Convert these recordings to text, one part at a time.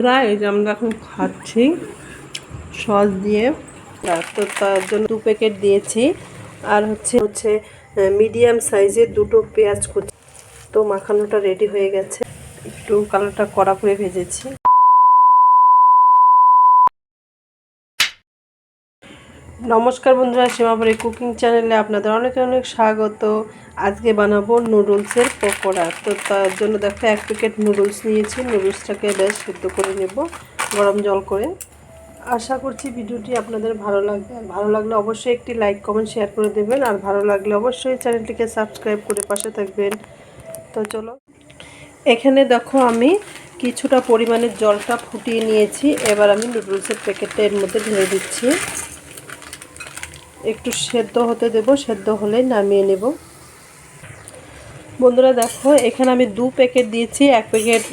প্রায় যে আমরা এখন খাচ্ছি সস দিয়ে। তো তার জন্য দু প্যাকেট দিয়েছি। আর হচ্ছে হচ্ছে মিডিয়াম সাইজের দুটো পেঁয়াজ কুচি। তো মাখানোটা রেডি হয়ে গেছে। একটু কালারটা কড়া করে ভেজেছি। নমস্কার বন্ধুরা সীমাপুরি কুকিং চ্যানেলে আপনাদের অনেক অনেক স্বাগত। আজকে বানাবো নুডলসের পকোড়া। তো তার জন্য দেখো, এক প্যাকেট নুডলস নিয়েছি। নুডলসটাকে বেশ সিদ্ধ করে নেব, গরম জল করে। আশা করছি ভিডিওটি আপনাদের ভালো লাগবে। আর ভালো লাগলে অবশ্যই একটি লাইক, কমেন্ট, শেয়ার করে দেবেন। আর ভালো লাগলে অবশ্যই চ্যানেলটিকে সাবস্ক্রাইব করে পাশে থাকবেন। তো চলো, এখানে দেখো আমি কিছুটা পরিমাণের জলটা ফুটিয়ে নিয়েছি। এবার আমি নুডলসের প্যাকেটটা এর মধ্যে ঢেলে দিচ্ছি। একটু সেদ্ধ হতে দেব, সেদ্ধ হলেই নামিয়ে নেব। বন্ধুরা দেখো, এখানে আমি দু প্যাকেট দিয়েছি, এক প্যাকেট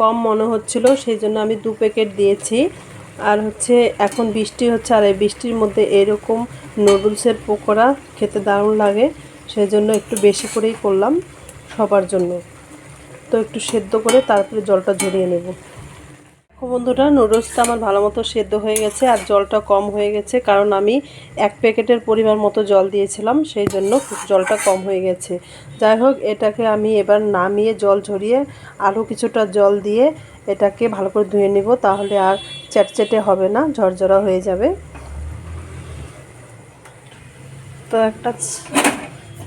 কম মনে হচ্ছিল, সেই জন্য আমি দু প্যাকেট দিয়েছি। আর হচ্ছে, এখন বৃষ্টি হচ্ছে, আর এই বৃষ্টির মধ্যে এরকম নুডলসের পকোড়া খেতে দারুণ লাগে, সেই জন্য একটু বেশি করেই করলাম সবার জন্য। তো একটু সেদ্ধ করে তারপরে জলটা ঝরিয়ে নেব। বন্ধুরা নুডলসটা আমার ভালো মতো সেদ্ধ হয়ে গেছে আর জলটা কম হয়ে গেছে, কারণ আমি এক প্যাকেটের পরিমাণ মতো জল দিয়েছিলাম, সেই জন্য জলটা কম হয়ে গেছে। যাই হোক, এটাকে আমি এবার নামিয়ে জল ঝরিয়ে আরও কিছুটা জল দিয়ে এটাকে ভালো করে ধুয়ে নেব, তাহলে আর চ্যাটচ্যাটে হবে না, ঝরঝরা হয়ে যাবে। তো একটা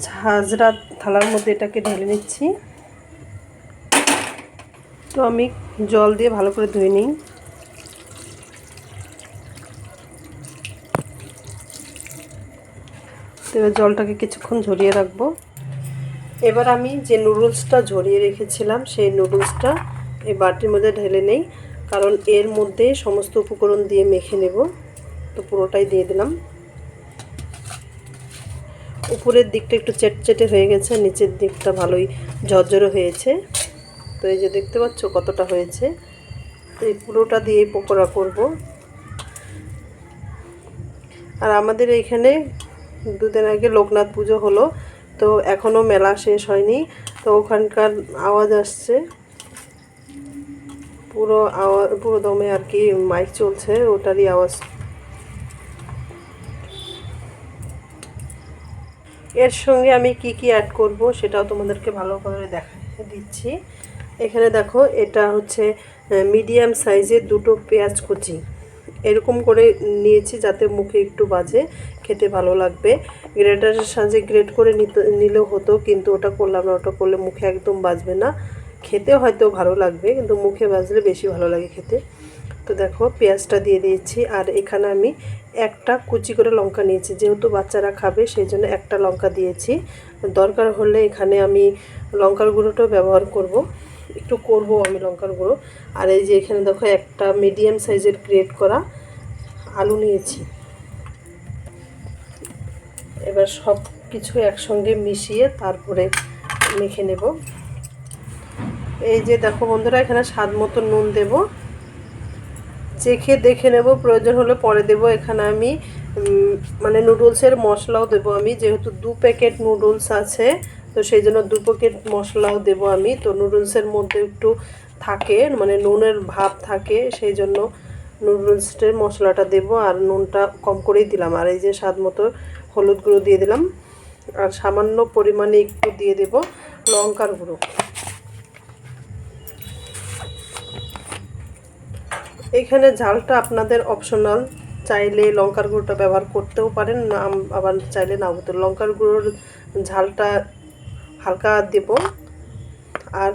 ঝাঁঝরা থালার মধ্যে এটাকে ঢেলে নিচ্ছি। তো আমি জল দিয়ে ভালো করে ধুয়ে নিই। এবার জলটাকে কিছুক্ষণ ঝরিয়ে রাখব। এবার আমি যে নুডলসটা ঝরিয়ে রেখেছিলাম, সেই নুডলসটা এই বাটির মধ্যে ঢেলে নেই, কারণ এর মধ্যে সমস্ত উপকরণ দিয়ে মেখে নেব। তো পুরোটাই দিয়ে দিলাম। উপরের দিকটা একটু চেটচেটে হয়ে গেছে, নিচের দিকটা ভালোই ঝরঝরে হয়েছে। তো এই যে দেখতে পাচ্ছ কতটা হয়েছে? তো এই পুরোটা দিয়ে পকোড়া করব। আর আমাদের এইখানে দুদিন আগে লোকনাথ পুজো হলো, তো এখনও মেলা শেষ হয়নি, তো ওখানকার আওয়াজ আসছে। পুরো আওয়াজ, পুরো দমে আর কি মাইক চলছে, ওটারই আওয়াজ। এর সঙ্গে আমি কি কি অ্যাড করব সেটাও তোমাদেরকে ভালো করে দেখা দিচ্ছি। এখানে দেখো, এটা হচ্ছে মিডিয়াম সাইজের দুটো পেঁয়াজ কুচি। এরকম করে নিয়েছি যাতে মুখে একটু বাজে, খেতে ভালো লাগবে। গ্রেটারের সাহায্যে গ্রেট করে নিলেও হতো, কিন্তু ওটা করলাম না, ওটা করলে মুখে একদম বাজবে না। খেতে হয়তো ভালো লাগবে, কিন্তু মুখে বাজলে বেশি ভালো লাগে খেতে। তো দেখো, পেঁয়াজটা দিয়ে দিয়েছি, আর এখানে আমি একটা কুচি করে লঙ্কা নিয়েছি। যেহেতু বাচ্চারা খাবে, সেই জন্য একটা লঙ্কা দিয়েছি। দরকার হলে এখানে আমি লঙ্কার গুঁড়োটাও ব্যবহার করব। একটু করব আমি লঙ্কার গুঁড়ো। আর এই যে এখানে দেখো একটা মিডিয়াম সাইজের গ্রেট করা আলু নিয়েছি। এবার সব কিছু একসঙ্গে মিশিয়ে তারপরে মেখে নেব। এই যে দেখো বন্ধুরা, এখানে স্বাদ মতো নুন দেব। চেখে দেখে নেব, প্রয়োজন হলে পরে দেব। এখানে আমি মানে নুডলসের মশলাও দেব আমি, যেহেতু দু প্যাকেট নুডলস আছে। তো সেই জন্য দু প্যাকেট মশলাও দেবো আমি। তো নুডলসের মধ্যে একটু থাকে মানে নুনের ভাব থাকে, সেই জন্য নুডলসের মশলাটা দেব। আর নুনটা কম করেই দিলাম। আর এই যে স্বাদ মতো হলুদ গুঁড়ো দিয়ে দিলাম। আর সামান্য পরিমাণে একটু দিয়ে দেব লঙ্কার গুঁড়ো। এখানে ঝালটা আপনাদের অপশনাল চাইলে লঙ্কার গুঁড়োটা ব্যবহার করতেও পারেন, না, আবার চাইলে নাও তো লঙ্কার গুঁড়োর ঝালটা হালকা দেব। আর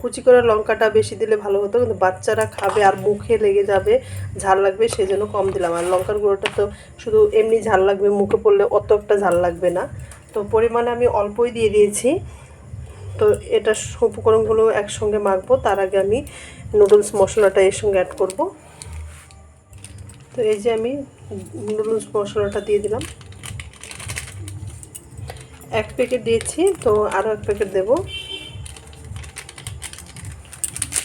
কুচি করে লঙ্কাটা বেশি দিলে ভালো হতো, কিন্তু বাচ্চারা খাবে আর মুখে লেগে যাবে, ঝাল লাগবে সেই জন্য কম দিলাম। আর লঙ্কার গুঁড়োটা তো শুধু এমনি ঝাল লাগবে, মুখে পড়লে অত একটা ঝাল লাগবে না। তো পরিমাণে আমি অল্পই দিয়ে দিয়েছি। তো এটা উপকরণগুলো একসঙ্গে মাখবো, তার আগে আমি নুডলস মশলাটা এর সঙ্গে অ্যাড করব। তো এই যে আমি নুডলস মশলাটা দিয়ে দিলাম। এক প্যাকেট দিয়েছি, তো আরও এক প্যাকেট দেব।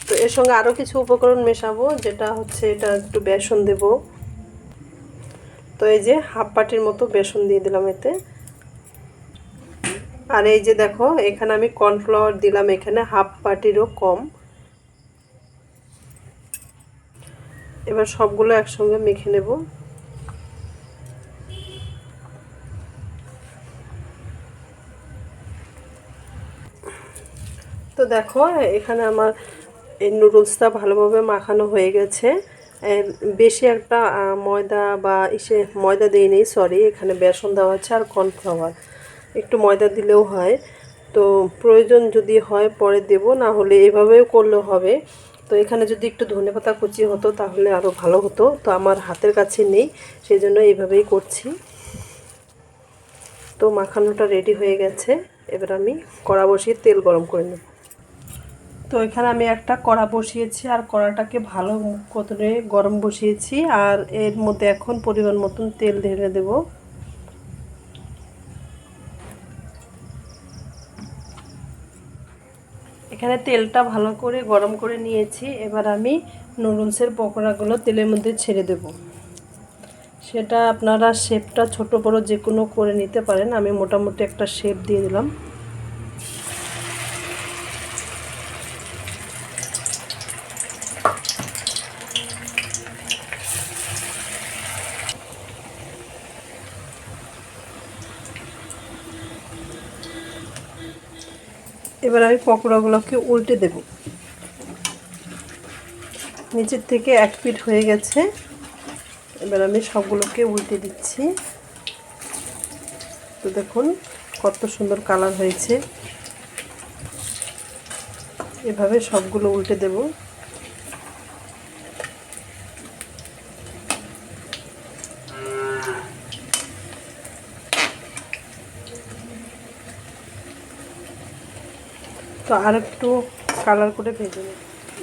তো এর সঙ্গে আরও কিছু উপকরণ মেশাবো, যেটা হচ্ছে এটা একটু বেসন দেব। তো এই যে হাফ বাটির মতো বেসন দিয়ে দিলাম এতে। আর এই যে দেখো, এখানে আমি কর্নফ্লাওয়ার দিলাম, এখানে হাফ বাটিরও কম। এবার সবগুলো একসঙ্গে মেখে নেব। তো দেখো, এখানে আমার এই নুডলসটা ভালোভাবে মাখানো হয়ে গেছে। বেশি একটা ময়দা বা ইসে ময়দা দিই দিইনি সরি এখানে বেসন দেওয়া আছে আর কর্নফ্লাওয়ার একটু ময়দা দিলেও হয়। তো প্রয়োজন যদি হয় পরে দেব, না হলে এভাবেও করলেও হবে। তো এখানে যদি একটু ধনে পাতা কুচি হতো, তাহলে আরও ভালো হতো। তো আমার হাতের কাছে নেই সেই জন্য এইভাবেই করছি। তো মাখানোটা রেডি হয়ে গেছে। এবার আমি কড়া বসিয়ে তেল গরম করে নেব। তো এখানে আমি একটা কড়া বসিয়েছি আর কড়াটাকে ভালো করে গরম বসিয়েছি আর এর মধ্যে এখন পরিমাণ মতন তেল ঢেলে দেব। এখানে তেলটা ভালো করে গরম করে নিয়েছি। এবার আমি নুডলসের পকোড়াগুলো তেলের মধ্যে ছেড়ে দেব। সেটা আপনারা শেপটা ছোট বড় যে কোনো করে নিতে পারেন। আমি মোটামুটি একটা শেপ দিয়ে দিলাম। এবার আমি পকোড়াগুলোকে উল্টে দেব। নিচের থেকে এক পিট হয়ে গেছে। এবার আমি সবগুলোকে উল্টে দিচ্ছি। তো দেখুন কত সুন্দর কালার হয়েছে। এভাবে সবগুলো উল্টে দেবো। তো আর একটু কালার করে ভেজে নিই।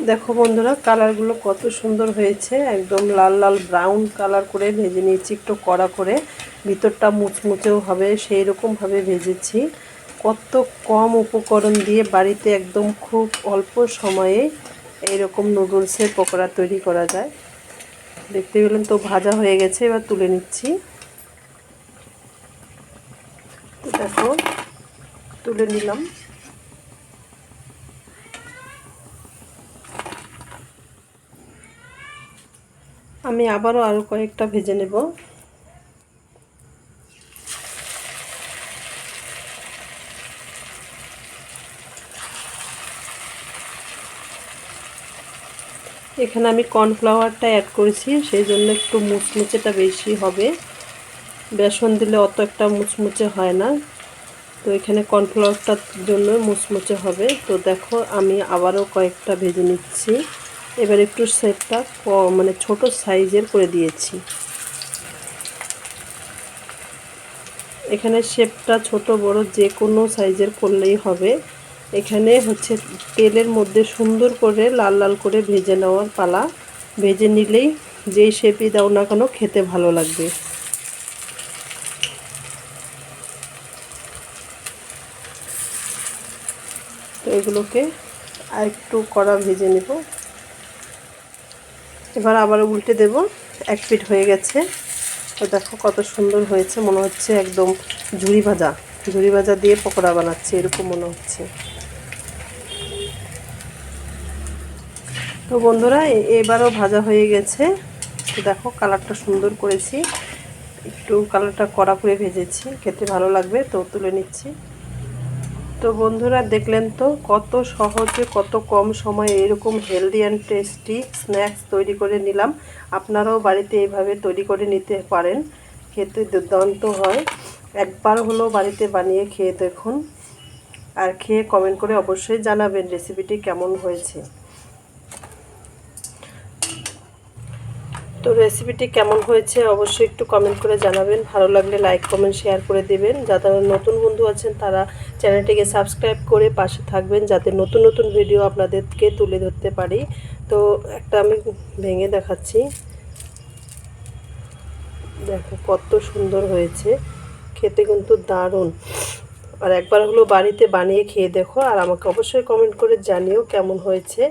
দেখো বন্ধুরা কালারগুলো কত সুন্দর হয়েছে। একদম লাল লাল ব্রাউন কালার করে ভেজে নিয়েছি, একটু কড়া করে। ভিতরটা মুচমুচেও হবে সেই রকমভাবে ভেজেছি। কত কম উপকরণ দিয়ে বাড়িতে একদম খুব অল্প সময়ে এইরকম নুডলসের পকোড়া তৈরি করা যায়। দেখতে পেলেন তো ভাজা হয়ে গেছে, এবার তুলে নিচ্ছি। দেখো, তুলে নিলাম। আমি আবারও আরও কয়েকটা ভেজে নেব। এখানে আমি কর্নফ্লাওয়ারটা অ্যাড করেছি, সেই জন্য একটু মুচমুচেটা বেশি হবে। বেসন দিলে অত একটা মুচমুচে হয় না। তো এখানে কর্নফ্লাওয়ারটার জন্য মুচমুচে হবে। তো দেখো আমি আবারও কয়েকটা ভেজে নিচ্ছি। এবার একটু সেটটা মানে ছোট সাইজের করে দিয়েছি। এখানে শেপটা ছোট, বড় যে কোনো সাইজের করলেই হবে। এখানে হচ্ছে তেলের মধ্যে সুন্দর করে লাল লাল করে ভেজে নেওয়ার পালা। ভেজে নিলেই যেই শেপই দাও না কেন খেতে ভালো লাগবে। তো এগুলোকে আর একটু কড়া ভেজে নেব। এবার আবার উল্টে দেব। এক পিট হয়ে গেছে। তো দেখো কত সুন্দর হয়েছে। মনে হচ্ছে একদম ঝুড়ি ভাজা। ঝুড়ি ভাজা দিয়ে পকোড়া বানাচ্ছে। এরকম মনে হচ্ছে। তো বন্ধুরা এবারও ভাজা হয়ে গেছে। তো দেখো কালারটা সুন্দর করেছি। একটু কালারটা কড়া করে ভেজেছি। খেতে ভালো লাগবে, তো তুলে নিচ্ছি। তো বন্ধুরা দেখলেন তো, কত সহজে, কত কম সময়ে এরকম হেলদি অ্যান্ড টেস্টি স্ন্যাক্স তৈরি করে নিলাম। আপনারাও বাড়িতে এইভাবে তৈরি করে নিতে পারেন, খেতে দুর্দান্ত হয়। একবার হলো বাড়িতে বানিয়ে খেয়ে দেখুন। আর খেয়ে কমেন্ট করে অবশ্যই জানাবেন রেসিপিটি কেমন হয়েছে। তো রেসিপিটি কেমন হয়েছে অবশ্যই একটু কমেন্ট করে জানাবেন। ভালো লাগলে লাইক কমেন্ট শেয়ার করে দেবেন। যারা নতুন বন্ধু আছেন তারা চ্যানেলটিকে সাবস্ক্রাইব করে পাশে থাকবেন, যাতে নতুন নতুন ভিডিও আপনাদেরকে তুলে ধরতে পারি। তো একটা আমি ভেঙে দেখাচ্ছি। দেখো কত সুন্দর হয়েছে। খেতে কিন্তু দারুণ। আর একবার হলো বাড়িতে বানিয়ে খেয়ে দেখো। আর আমাকে অবশ্যই কমেন্ট করে জানিও কেমন হয়েছে।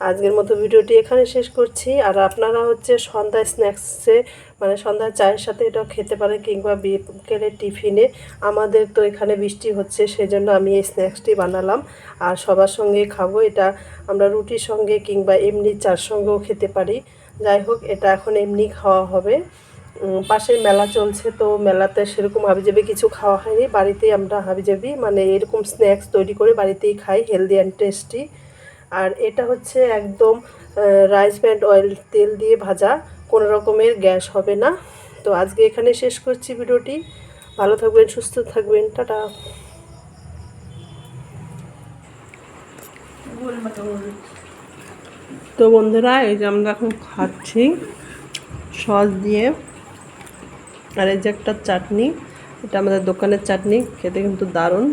আজকের মতো ভিডিওটি এখানে শেষ করছি। আর আপনারা হচ্ছে সন্ধ্যায় স্ন্যাক্সে মানে সন্ধ্যায় চায়ের সাথে এটা খেতে পারেন কিংবা বিকেলের টিফিনে। আমাদের তো এখানে বৃষ্টি হচ্ছে, সেজন্য আমি এই স্ন্যাক্সটি বানালাম। আর সবার সঙ্গে খাব, এটা আমরা রুটির সঙ্গে কিংবা এমনি চার সঙ্গেও খেতে পারি। যাই হোক, এটা এখন এমনি খাওয়া হবে। পাশের মেলা চলছে, তো মেলাতে সেরকম হাবিজাবি কিছু খাওয়া হয়নি। বাড়িতেই আমরা হাবিজাবি মানে এরকম স্ন্যাক্স তৈরি করে বাড়িতেই খাই হেলদি অ্যান্ড টেস্টি আর এটা হচ্ছে একদম রাইস ব্যান্ড অয়েল তেল দিয়ে ভাজা। কোনো রকমের গ্যাস হবে না। তো আজকে এখানে শেষ করছি ভিডিওটি। ভালো থাকবেন, সুস্থ থাকবেন। টাটা। তো বন্ধুরা, এই যে আমরা এখন খাচ্ছি সস দিয়ে। আর এই যে একটা চাটনি, এটা আমাদের দোকানের চাটনি, খেতে কিন্তু দারুণ।